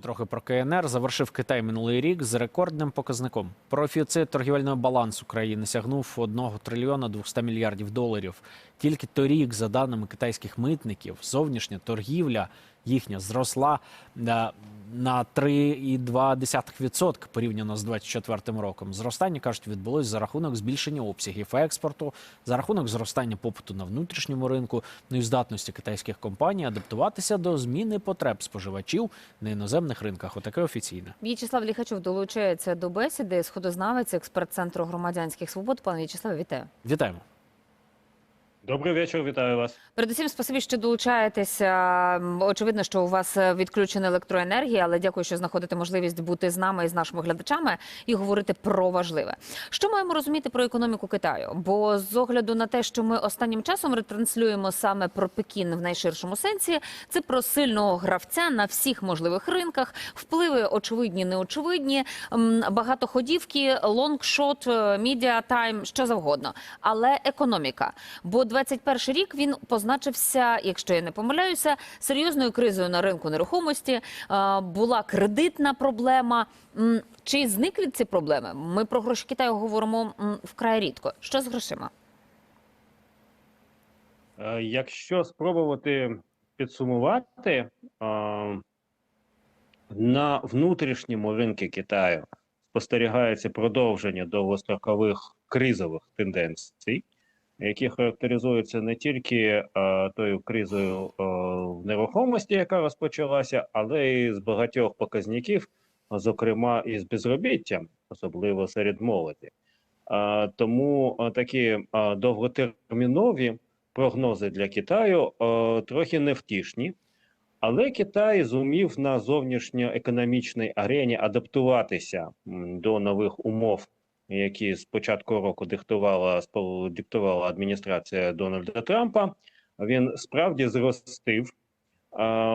Трохи про КНР завершив Китай минулий рік з рекордним показником. Профіцит торгівельного балансу країни сягнув 1 трильйона 200 мільярдів доларів. Тільки торік, за даними китайських митників, зовнішня торгівля їхня зросла е, на 3,2% порівняно з 2024 роком. Зростання кажуть відбулось за рахунок збільшення обсягів експорту, за рахунок зростання попиту на внутрішньому ринку, ну і здатності китайських компаній адаптуватися до зміни потреб споживачів на іноземних ринках. Отаке офіційне. В'ячеслав Ліхачов долучається до бесіди. Сходознавець, експерт центру громадянських свобод. Пане В'ячеславе, вітаю. Вітаємо. Добрий вечір, вітаю вас. Передусім, спасибі, що долучаєтеся. Очевидно, що у вас е, відключена електроенергія, але дякую, що знаходите можливість бути з нами і з нашими глядачами і говорити про важливе. Що маємо розуміти про економіку Китаю? Бо з огляду на те, що ми останнім часом ретранслюємо саме про Пекін в найширшому сенсі, це про сильного гравця на всіх можливих ринках, впливи очевидні, неочевидні, багатоходівки, лонгшот, мідіа тайм, що завгодно. Але економіка. Бо 21 рік він позначився, якщо я не помиляюся, серйозною кризою на ринку нерухомості. Е, Була кредитна проблема. Чи зникли ці проблеми? Ми про гроші Китаю говоримо вкрай рідко. Що з грошима? Е, Якщо спробувати підсумувати, е, на внутрішньому ринку Китаю спостерігається продовження довгострокових кризових тенденцій, які характеризуються не тільки е, тою кризою е, в нерухомості, яка розпочалася, але й з багатьох показників, зокрема і з безробіттям, особливо серед молоді. Е, Тому е, такі е, довготермінові прогнози для Китаю е, трохи невтішні. Але Китай зумів на зовнішньоекономічній арені адаптуватися до нових умов, які з початку року диктувала диктувала адміністрація Дональда Трампа. Він справді зростив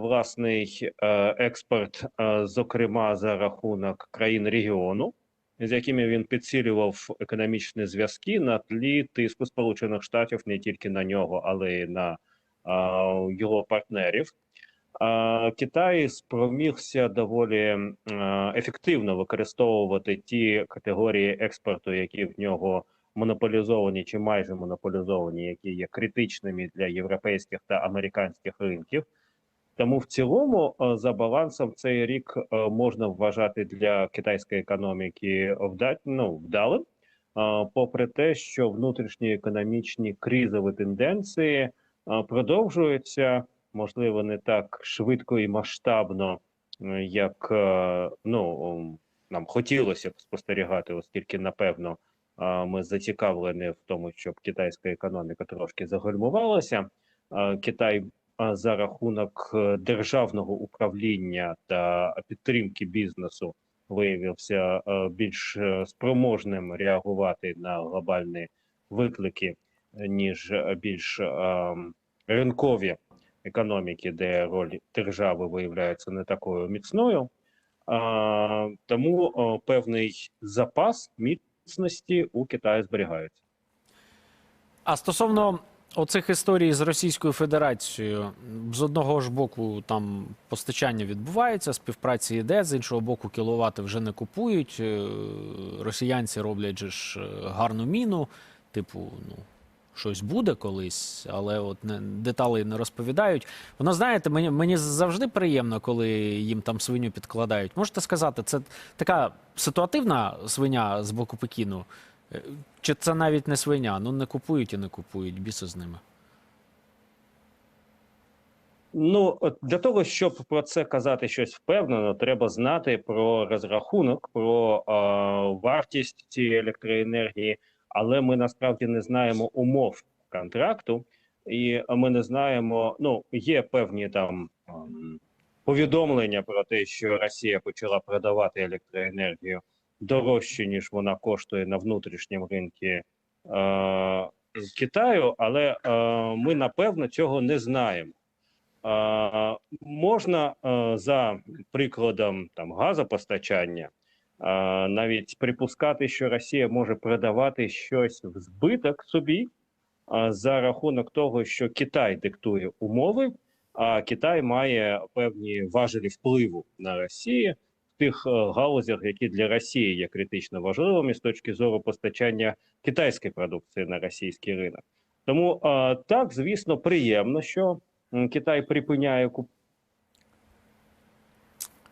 власний е, експорт, е, зокрема за рахунок країн регіону, з якими він підсилював економічні зв'язки на тлі тиску Сполучених Штатів не тільки на нього, але й на е, його партнерів. Китай спромігся доволі ефективно використовувати ті категорії експорту, які в нього монополізовані чи майже монополізовані, які є критичними для європейських та американських ринків. Тому в цілому, за балансом, цей рік можна вважати для китайської економіки вда- ну, вдалим, попри те, що внутрішні економічні кризові тенденції продовжуються можливо, не так швидко і масштабно, е, як е, ну, нам хотілося б спостерігати, оскільки, напевно, ми зацікавлені в тому, щоб китайська економіка трошки загальмувалася. Китай за рахунок е, державного управління та підтримки бізнесу виявився більш спроможним реагувати на глобальні виклики, ніж більш ринкові економіки, де роль держави виявляється не такою міцною. А, тому о, певний запас міцності у Китаї зберігається. А стосовно оцих історій з Російською Федерацією, з одного ж боку там постачання відбувається, співпраця йде, з іншого боку, кіловати вже не купують. Е, Росіянці роблять же ж е, гарну міну, типу, ну. Щось буде колись, але от не деталей не розповідають. Воно знаєте, мені мені завжди приємно, коли їм там свиню підкладають. Можете сказати, це така ситуативна свиня з боку Пекіну? Е, Чи це навіть не свиня? Ну не купують і не купують, біси з ними. Ну от для того, щоб про це казати щось впевнено, треба знати про розрахунок, про е, вартість цієї електроенергії, але ми насправді не знаємо умов контракту, і ми не знаємо. Ну є певні там ем, повідомлення про те, що Росія почала продавати електроенергію дорожче ніж вона коштує на внутрішньому ринку е, Китаю, але е, ми напевно цього не знаємо. Е, можна е, за прикладом там газопостачання навіть припускати, що Росія може продавати щось в збиток собі за рахунок того, що Китай диктує умови, а Китай має певні важелі впливу на Росію в тих е, галузях, які для Росії є критично важливими з точки зору постачання китайської продукції на російський ринок. Тому так, звісно, приємно, що Китай припиняє куп.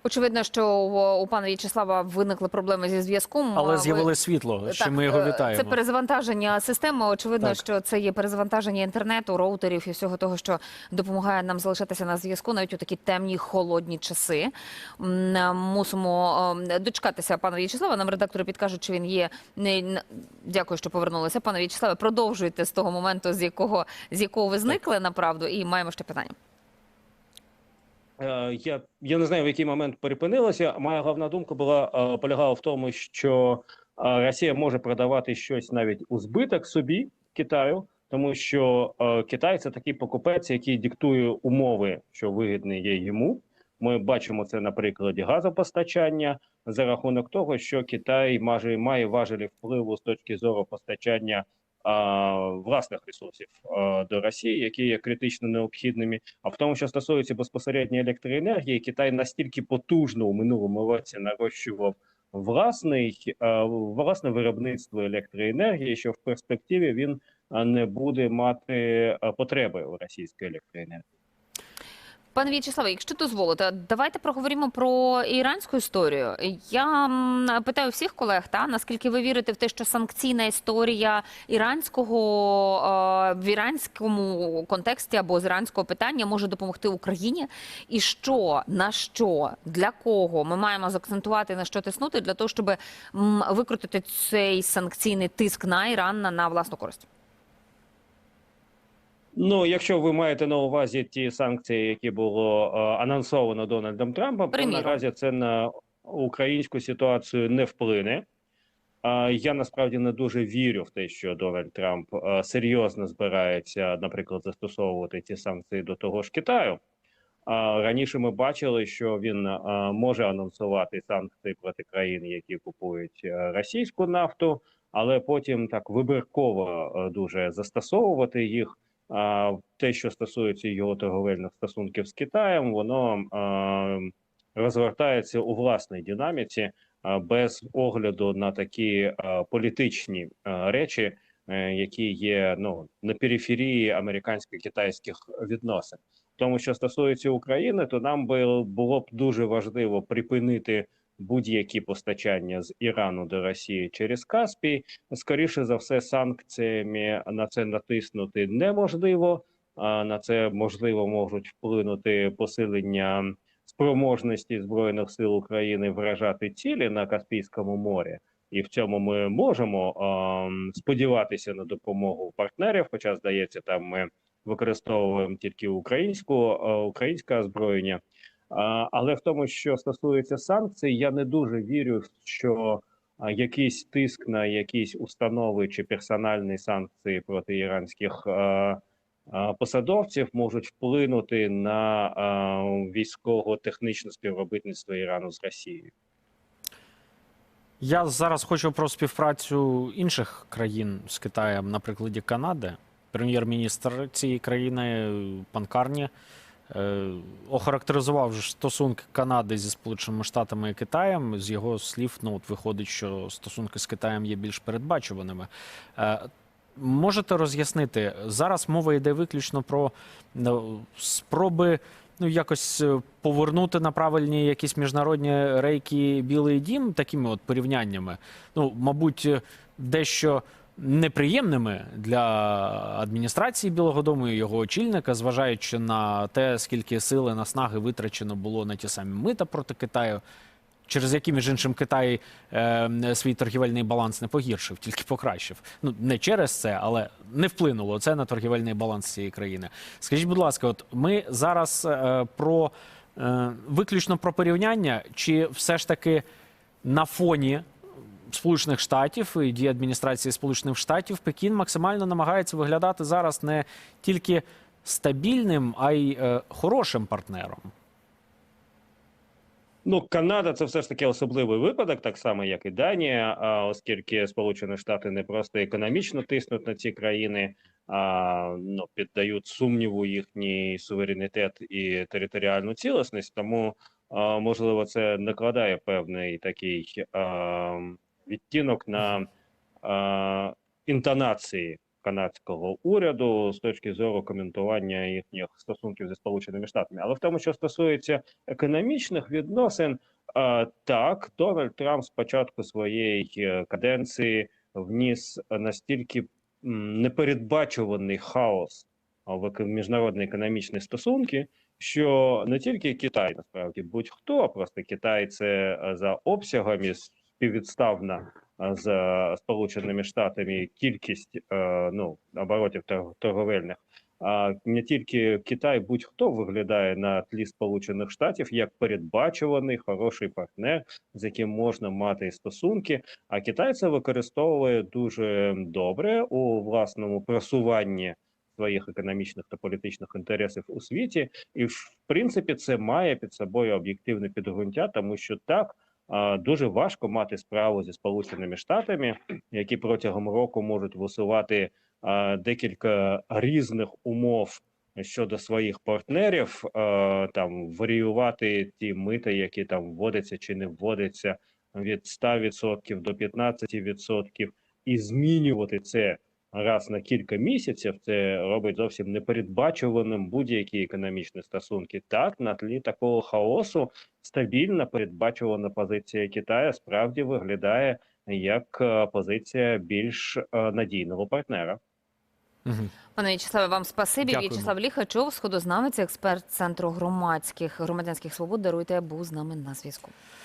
Очевидно, що у, у пана В'ячеслава виникли проблеми зі зв'язком. Але Ви- світло, що ми його е, вітаємо. Це перезавантаження системи. Очевидно, Так. що це є перезавантаження інтернету, роутерів і всього того, що допомагає нам залишатися на зв'язку навіть у такі темні холодні часи. Мусимо е, дочекатися пана В'ячеслава. Нам редактори підкажуть, чи він є. Дякую, що повернулися. Пане В'ячеславе, продовжуйте з того моменту, з якого з якого ви зникли направду, і маємо ще питання. Е, Я, я не знаю, в який момент перепинилося. Моя головна думка була е, полягала в тому, що е, Росія може продавати щось навіть у збиток собі Китаю, тому що Китай це такий покупець, який диктує умови, що вигідні є йому. Ми бачимо це на прикладі газопостачання за рахунок того, що Китай має, важелі впливу з точки зору постачання власних ресурсів до Росії, які є критично необхідними. А в тому, що стосується безпосередньо електроенергії, Китай настільки потужно у минулому році нарощував власний власне виробництво електроенергії, що в перспективі він не буде мати потреби у російській електроенергії. Пане В'ячеславе, якщо дозволите, давайте проговоримо про іранську історію. Я питаю всіх колег, та наскільки ви вірите в те, що санкційна історія іранського е, в іранському контексті або з іранського питання може допомогти Україні, і що на що для кого ми маємо заакцентувати на що тиснути для того, щоб викрутити цей санкційний тиск на Іран на, на власну користь? Ну, якщо ви маєте на увазі ті санкції, які було е, анонсовано Дональдом Трампом, то наразі це на українську ситуацію не вплине. Я насправді не дуже вірю в те, що Дональд Трамп е, серйозно збирається, наприклад, застосовувати ці санкції до того ж Китаю. Раніше ми бачили, що він е, може анонсувати санкції проти країн, які купують російську нафту, але потім так вибірково дуже застосовувати їх. А те, що стосується його торговельних стосунків з Китаєм, воно розвертається у власній динаміці без огляду на такі політичні речі, е, які є ну на периферії американсько-китайських відносин. Тому що стосується України, то нам було б дуже важливо припинити будь-які постачання з Ірану до Росії через Каспій. Скоріше за все, санкціями на це натиснути неможливо. А на це можливо можуть вплинути посилення спроможності збройних сил України вражати цілі на Каспійському морі. І в цьому ми можемо е, сподіватися на допомогу партнерів. Хоча здається, там ми використовуємо тільки українську е, українське озброєння. Але в тому, що стосується санкцій, я не дуже вірю, що якийсь тиск на якісь установи чи персональні санкції проти іранських посадовців можуть вплинути на військово-технічне співробітництво Ірану з Росією. Я зараз хочу про співпрацю інших країн з Китаєм на прикладі Канади. Прем'єр-міністр цієї країни пан Карні охарактеризував ж стосунки Канади зі Сполученими Штатами і Китаєм. З його слів, ну от виходить, що стосунки з Китаєм є більш передбачуваними. Е, можете роз'яснити зараз? Мова йде виключно про ну, спроби ну якось е, повернути на правильні якісь міжнародні рейки Білий Дім такими от порівняннями. Ну, мабуть, е, дещо неприємними для адміністрації Білого Дому і його очільника, зважаючи на те, скільки сили наснаги витрачено було на ті самі мита проти Китаю. Через які, між іншим, Китай е, свій торгівельний баланс не погіршив, тільки покращив. Ну не через це, але не вплинуло це на торгівельний баланс цієї країни. Скажіть, будь ласка, от ми зараз е, про е, виключно про порівняння, чи все ж таки на фоні Сполучених Штатів і дії адміністрації Сполучених Штатів Пекін максимально намагається виглядати зараз не тільки стабільним, а й е, хорошим партнером. Ну, Канада це все ж таки особливий випадок, так само як і Данія, оскільки Сполучені Штати не просто економічно тиснуть на ці країни, а, ну, піддають сумніву їхній суверенітет і територіальну цілісність. Тому можливо це накладає певний такий а, відтінок на а, інтонації канадського уряду з точки зору коментування їхніх стосунків зі сполученими штатами. Але в тому, що стосується економічних відносин, а, так Дональд Трамп з початку своєї е, каденції вніс настільки непередбачуваний хаос в міжнародні економічні стосунки, що не тільки Китай, насправді будь-хто, просто Китай це е, за обсягами співвідставна е, з е, Сполученими Штатами кількість е, ну оборотів тор- торговельних. А не тільки Китай, будь-хто виглядає на тлі Сполучених Штатів як передбачуваний хороший партнер, з яким можна мати стосунки. А Китай це використовує дуже добре у власному просуванні своїх економічних та політичних інтересів у світі, і в принципі це має під собою об'єктивне підґрунтя, тому що так. Дуже важко мати справу зі Сполученими Штатами, які протягом року можуть висувати декілька різних умов щодо своїх партнерів, там варіювати ті мити, які там вводяться чи не вводяться від 100% до 15%, і змінювати це раз на кілька місяців. Це робить зовсім непередбачуваним будь-які економічні стосунки. Так, на тлі такого хаосу стабільна передбачувана позиція Китаю справді виглядає як е, позиція більш е, надійного партнера. Мгм. Пане В'ячеславе, вам спасибі. Дякуємо. В'ячеслав Ліхачов, сходознавець, експерт Центру громадських громадянських свобод. Даруйте, був з нами на зв'язку.